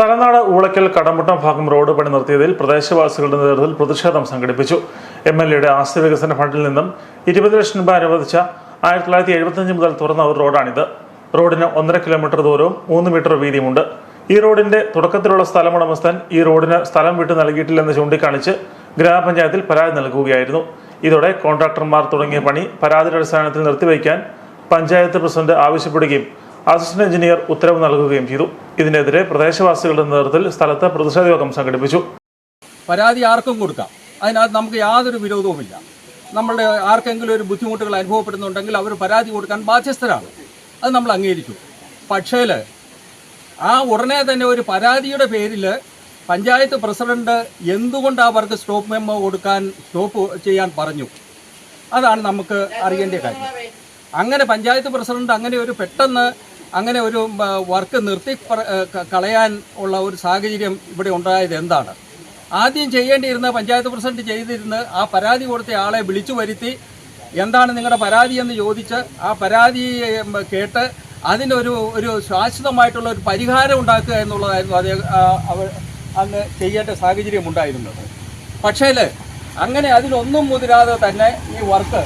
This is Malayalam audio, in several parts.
തലനാട് ഊളക്കൽ കടമുട്ടം ഭാഗം റോഡ് പണി നിർത്തിയതിൽ പ്രദേശവാസികളുടെ നേതൃത്വത്തിൽ പ്രതിഷേധം സംഘടിപ്പിച്ചു. എം എൽ എയുടെ ആസ്തി വികസന ഫണ്ടിൽ നിന്നും ഇരുപത് ലക്ഷം രൂപ അനുവദിച്ച ആയിരത്തി തൊള്ളായിരത്തി എഴുപത്തഞ്ച് മുതൽ തുറന്ന ഒരു റോഡാണിത്. റോഡിന് ഒന്നര കിലോമീറ്റർ ദൂരവും മൂന്ന് മീറ്റർ വീതിയുമുണ്ട്. ഈ റോഡിന്റെ തുടക്കത്തിലുള്ള സ്ഥലമുടമസ്ഥൻ ഈ റോഡിന് സ്ഥലം വിട്ടു നൽകിയിട്ടില്ലെന്ന് ചൂണ്ടിക്കാണിച്ച് ഗ്രാമപഞ്ചായത്തിൽ പരാതി നൽകുകയായിരുന്നു. ഇതോടെ കോൺട്രാക്ടർമാർ തുടങ്ങിയ പണി പരാതിയുടെ അടിസ്ഥാനത്തിൽ നിർത്തിവെക്കാൻ പഞ്ചായത്ത് പ്രസിഡന്റ് ആവശ്യപ്പെടുകയും അസിസ്റ്റന്റ് എഞ്ചിനീയർ ഉത്തരവ് നൽകുകയും ചെയ്തു. ഇതിനെതിരെ പ്രദേശവാസികളുടെ നേതൃത്വത്തിൽ സ്ഥലത്ത് പ്രതിഷേധ യോഗം സംഘടിപ്പിച്ചു. പരാതി ആർക്കും കൊടുക്കാം. അതിനകത്ത് നമുക്ക് യാതൊരു വിരോധവുമില്ല. നമ്മളുടെ ആർക്കെങ്കിലും ഒരു ബുദ്ധിമുട്ടുകൾ അനുഭവപ്പെടുന്നുണ്ടെങ്കിൽ അവർ പരാതി കൊടുക്കാൻ ബാധ്യസ്ഥരാണ്. അത് നമ്മൾ അംഗീകരിച്ചു പക്ഷേ ആ ഉടനെ തന്നെ ഒരു പരാതിയുടെ പേരിൽ പഞ്ചായത്ത് പ്രസിഡന്റ് എന്തുകൊണ്ട് അവർക്ക് സ്റ്റോപ്പ് മെമ്മോ കൊടുക്കാൻ സ്റ്റോപ്പ് ചെയ്യാൻ പറഞ്ഞു? അതാണ് നമുക്ക് അറിയേണ്ട കാര്യം. അങ്ങനെ പഞ്ചായത്ത് പ്രസിഡന്റ് അങ്ങനെ ഒരു പെട്ടെന്ന് അങ്ങനെ ഒരു വർക്ക് നിർത്തി കളയാൻ ഉള്ള ഒരു സാഹചര്യം ഇവിടെ ഉണ്ടായത് എന്താണ്? ആദ്യം ചെയ്യേണ്ടിയിരുന്ന പഞ്ചായത്ത് പ്രസിഡന്റ് ചെയ്തിരുന്ന് ആ പരാതി കൊടുത്ത ആളെ വിളിച്ചു വരുത്തി എന്താണ് നിങ്ങളുടെ പരാതി എന്ന് ചോദിച്ച് ആ പരാതി കേട്ട് അതിനൊരു ഒരു ശാശ്വതമായിട്ടുള്ള ഒരു പരിഹാരം ഉണ്ടാക്കുക എന്നുള്ളതായിരുന്നു അത് അവർ അന്ന് ചെയ്യേണ്ട സാഹചര്യം ഉണ്ടായിരുന്നത്. പക്ഷേ അങ്ങനെ അതിലൊന്നും മുതിരാതെ തന്നെ ഈ വർക്ക്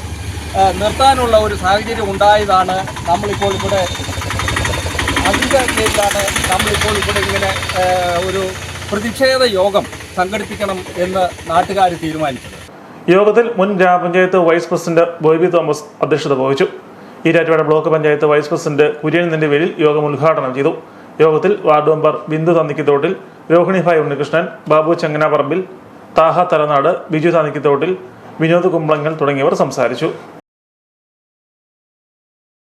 നിർത്താനുള്ള ഒരു സാഹചര്യം ഉണ്ടായതാണ് നമ്മളിപ്പോൾ ഇവിടെ അതിന്റെ പേരിലാണ് നമ്മളിപ്പോൾ ഇവിടെ ഇങ്ങനെ ഒരു പ്രതിഷേധ യോഗം സംഘടിപ്പിക്കണം എന്ന് നാട്ടുകാർ തീരുമാനിച്ചത്. യോഗത്തിൽ മുൻ ഗ്രാമപഞ്ചായത്ത് വൈസ് പ്രസിഡന്റ് ബോബി തോമസ് അധ്യക്ഷത വഹിച്ചു. Erattupetta block panchayat vice president Kurian നിന്റെ യോഗം ഉദ്ഘാടനം ചെയ്തു. യോഗത്തിൽ വാർഡ് മെമ്പർ ബിന്ദു തന്നിക്കത്തോട്ടിൽ രോഹിണിഭായ് ഉണ്ണികൃഷ്ണൻ ബാബു ചങ്ങനാപറമ്പിൽ താഹ തലനാട് ബിജു തന്നിക്കിത്തോട്ടിൽ വിനോദ് കുമ്പളങ്ങൽ തുടങ്ങിയവർ സംസാരിച്ചു.